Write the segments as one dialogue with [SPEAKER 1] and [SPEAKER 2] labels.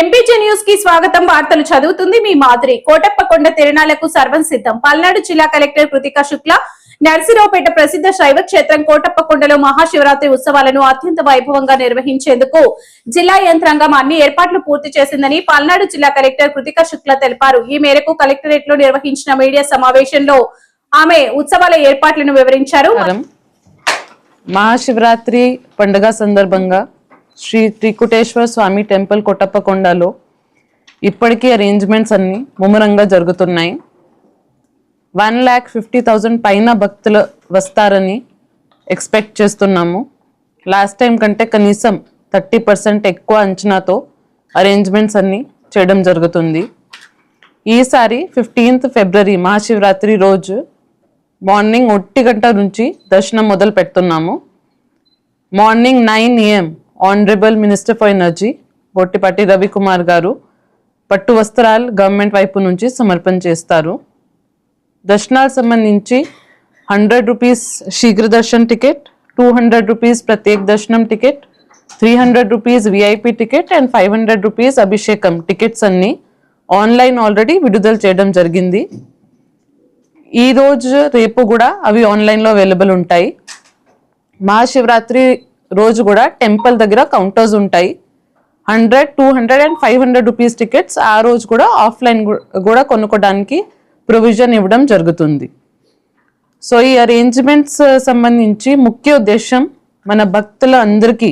[SPEAKER 1] MPG న్యూస్కి స్వాగతం. వార్తలు చదువుతుంది మీ మాదిరి. కోటప్పకొండ తిరణాలకు సర్వం సిద్ధం. పల్నాడు జిల్లా కలెక్టర్ కృతికా శుక్ల నర్సిరావుపేట ప్రసిద్ధ శైవ క్షేత్రం కోటప్పకొండలో మహాశివరాత్రి ఉత్సవాలను అత్యంత వైభవంగా నిర్వహించేందుకు జిల్లా యంత్రాంగం అన్ని ఏర్పాట్లు పూర్తి చేసిందని పల్నాడు జిల్లా కలెక్టర్ కృతికా శుక్ల తెలిపారు. ఈ మేరకు కలెక్టరేట్లో నిర్వహించిన మీడియా సమావేశంలో ఆమె ఉత్సవాల ఏర్పాట్లను వివరించారు.
[SPEAKER 2] మహాశివరాత్రి పండుగ సందర్భంగా శ్రీ త్రికుటేశ్వర స్వామి టెంపుల్ కొట్టప్పకొండలో ఇప్పటికీ అరేంజ్మెంట్స్ అన్నీ ముమ్మరంగా జరుగుతున్నాయి. వన్ ల్యాక్ ఫిఫ్టీ థౌజండ్ పైన భక్తులు వస్తారని ఎక్స్పెక్ట్ చేస్తున్నాము. లాస్ట్ టైం కంటే కనీసం థర్టీ పర్సెంట్ ఎక్కువ అంచనాతో అరేంజ్మెంట్స్ అన్నీ చేయడం జరుగుతుంది. ఈసారి ఫిఫ్టీన్త్ ఫిబ్రవరి మహాశివరాత్రి రోజు మార్నింగ్ ఒట్టి గంట నుంచి దర్శనం మొదలు పెడుతున్నాము. Morning nine AM honourable minister for energy Gottipati Ravikumar garu పట్టు వస్త్రాలు గవర్నమెంట్ వైపు నుంచి సమర్పణ చేస్తారు. దర్శనాలకు సంబంధించి హండ్రెడ్ రూపీస్ శీఘ్ర darshan ticket two hundred rupees ప్రత్యేక దర్శనం ticket three hundred rupees VIP ticket and five hundred rupees అభిషేకం టికెట్స్ అన్నీ ఆన్లైన్ ఆల్రెడీ విడుదల చేయడం జరిగింది. ఈ రోజు రేపు కూడా అవి ఆన్లైన్లో అవైలబుల్ ఉంటాయి. మహాశివరాత్రి రోజు కూడా టెంపుల్ దగ్గర కౌంటర్స్ ఉంటాయి. Hundred two hundred and five hundred rupees tickets ఆ రోజు కూడా ఆఫ్లైన్ కూడా కొనుక్కోవడానికి ప్రొవిజన్ ఇవ్వడం జరుగుతుంది. సో ఈ అరేంజ్మెంట్స్ సంబంధించి ముఖ్య ఉద్దేశం మన భక్తుల అందరికీ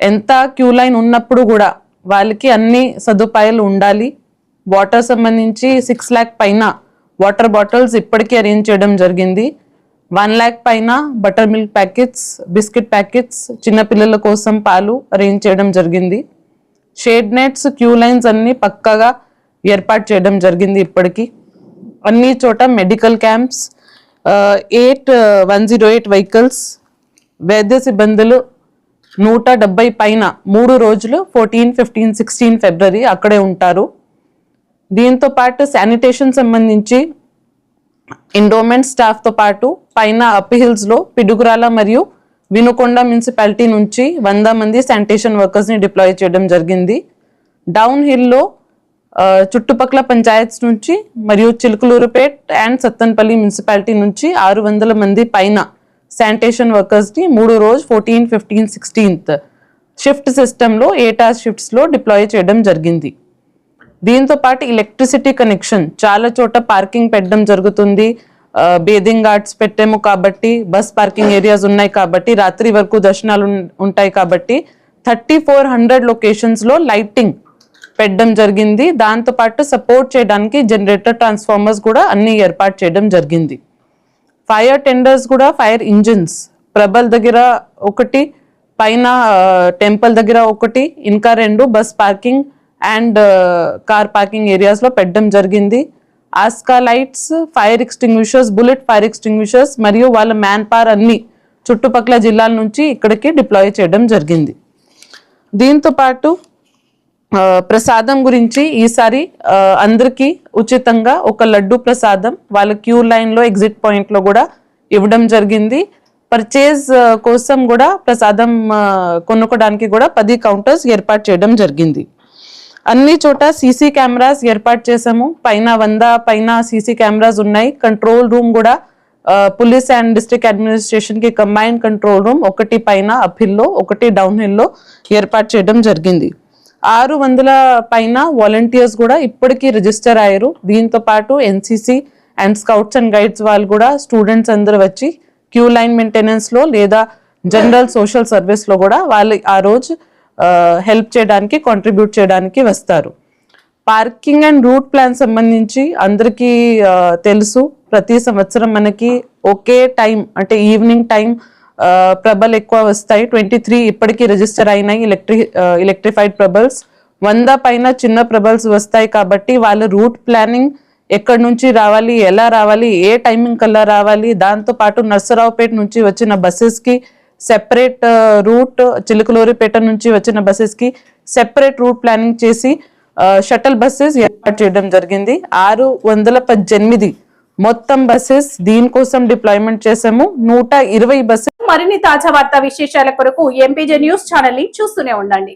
[SPEAKER 2] ఎంత క్యూ లైన్ ఉన్నప్పుడు కూడా వాళ్ళకి అన్ని సదుపాయాలు ఉండాలి. వాటర్ సంబంధించి సిక్స్ ల్యాక్ పైన వాటర్ బాటిల్స్ ఇప్పటికీ అరేంజ్ చేయడం జరిగింది. వన్ ల్యాక్ పైన buttermilk packets biscuit packets చిన్నపిల్లల కోసం పాలు అరేంజ్ చేయడం జరిగింది. షేడ్ నెట్స్ క్యూ లైన్స్ అన్నీ పక్కగా ఏర్పాటు చేయడం జరిగింది ఇప్పటికీ. అన్ని చోట medical camps eight one zero eight vehicles వైద్య సిబ్బందులు నూట డెబ్బై పైన మూడు రోజులు ఫోర్టీన్ ఫిఫ్టీన్ సిక్స్టీన్ ఫిబ్రవరి అక్కడే ఉంటారు. దీంతో పాటు శానిటేషన్ సంబంధించి ఎండోమెంట్ స్టాఫ్తో పాటు పైన అప్హిల్స్లో పిడుగురాల మరియు వినుకొండ మున్సిపాలిటీ నుంచి వంద మంది శానిటేషన్ వర్కర్స్ని డిప్లాయ్ చేయడం జరిగింది. డౌన్ హిల్లో చుట్టుపక్కల పంచాయత్స్ నుంచి మరియు చిలుకలూరుపేట్ అండ్ సత్తన్పల్లి మున్సిపాలిటీ నుంచి ఆరు వందల మంది పైన శానిటేషన్ వర్కర్స్ని మూడు రోజు ఫోర్టీన్ ఫిఫ్టీన్ సిక్స్టీన్త్ షిఫ్ట్ సిస్టంలో ఏటా షిఫ్ట్స్లో డిప్లాయ్ చేయడం జరిగింది. దీంతో పాటు ఎలక్ట్రిసిటీ కనెక్షన్ చాలా చోట పార్కింగ్ పెట్టడం జరుగుతుంది. బేదింగ్ ఘాట్స్ పెట్టాము కాబట్టి బస్ పార్కింగ్ ఏరియాస్ ఉన్నాయి కాబట్టి రాత్రి వరకు దర్శనాలు ఉంటాయి కాబట్టి థర్టీ ఫోర్ హండ్రెడ్ లొకేషన్స్లో లైటింగ్ పెట్టడం జరిగింది. దాంతో పాటు సపోర్ట్ చేయడానికి జనరేటర్ ట్రాన్స్ఫార్మర్స్ కూడా అన్ని ఏర్పాటు చేయడం జరిగింది. ఫైర్ టెండర్స్ కూడా ఫైర్ ఇంజిన్స్ ప్రభల్ దగ్గర ఒకటి పైన టెంపుల్ దగ్గర ఒకటి ఇంకా రెండు bus parking and uh, car parking ఏరియాస్లో పెట్టడం జరిగింది. ఆస్కా lights fire extinguishers bullet fire extinguishers మరియు వాళ్ళ మ్యాన్ పవర్ అన్ని చుట్టుపక్కల జిల్లాల నుంచి ఇక్కడికి డిప్లాయ్ చేయడం జరిగింది. దీంతో పాటు uh, ప్రసాదం గురించి ఈసారి uh, అందరికీ ఉచితంగా ఒక లడ్డు ప్రసాదం వాళ్ళ క్యూ లైన్లో ఎగ్జిట్ పాయింట్లో కూడా ఇవ్వడం జరిగింది. పర్చేజ్ కోసం కూడా ప్రసాదం కొనుక్కోడానికి కూడా పది కౌంటర్స్ ఏర్పాటు చేయడం జరిగింది. అన్ని చోట సీసీ కెమెరాస్ ఏర్పాటు చేసాము పైన వంద పైన సీసీ కెమెరాస్ ఉన్నాయి. కంట్రోల్ రూమ్ కూడా పోలీస్ అండ్ డిస్ట్రిక్ట్ అడ్మినిస్ట్రేషన్కి కంబైన్ కంట్రోల్ రూమ్ ఒకటి పైన అప్ హిల్లో ఒకటి డౌన్ హిల్లో ఏర్పాటు చేయడం జరిగింది. ఆరు వందల పైన వాలంటీర్స్ కూడా ఇప్పటికీ రిజిస్టర్ అయ్యారు. దీంతో పాటు NCC and scouts and guides వాళ్ళు కూడా స్టూడెంట్స్ అందరూ వచ్చి క్యూ లైన్ మెయింటెనెన్స్లో లేదా జనరల్ సోషల్ సర్వీస్లో కూడా వాళ్ళు ఆ రోజు హెల్ప్ చేయడానికి కాంట్రిబ్యూట్ చేయడానికి వస్తారు. పార్కింగ్ అండ్ రూట్ ప్లాన్ సంబంధించి అందరికీ తెలుసు. ప్రతి సంవత్సరం మనకి ఒకే టైం అంటే ఈవినింగ్ టైం ప్రభల్ ఎక్కువ వస్తాయి. ట్వంటీ త్రీ ఇప్పటికీ రిజిస్టర్ అయినాయి ఎలక్ట్రి ఎలక్ట్రిఫైడ్ ప్రభల్స్. వంద పైన చిన్న ప్రభల్స్ వస్తాయి కాబట్టి వాళ్ళ రూట్ ప్లానింగ్ ఎక్కడి నుంచి రావాలి ఎలా రావాలి ఏ టైమింగ్ కల్లా రావాలి దాంతో పాటు నర్సరావుపేట నుంచి వచ్చిన బస్సెస్కి సెపరేట్ రూట్ uh, చిలుకలూరిపేట నుంచి వచ్చిన బస్సెస్కి కి సెపరేట్ రూట్ ప్లానింగ్ చేసి uh, షటల్ బస్సెస్ ఏర్పాటు చేయడం జరిగింది. ఆరు వందల పద్దెనిమిది మొత్తం బస్సెస్ దీనికోసం డిప్లాయ్మెంట్ చేసాము నూట ఇరవై బస్సెస్
[SPEAKER 1] మరిన్ని తాజా వార్తా విశేషాల కొరకు ఎంపీజే న్యూస్ ఛానల్ని చూస్తూనే ఉండండి.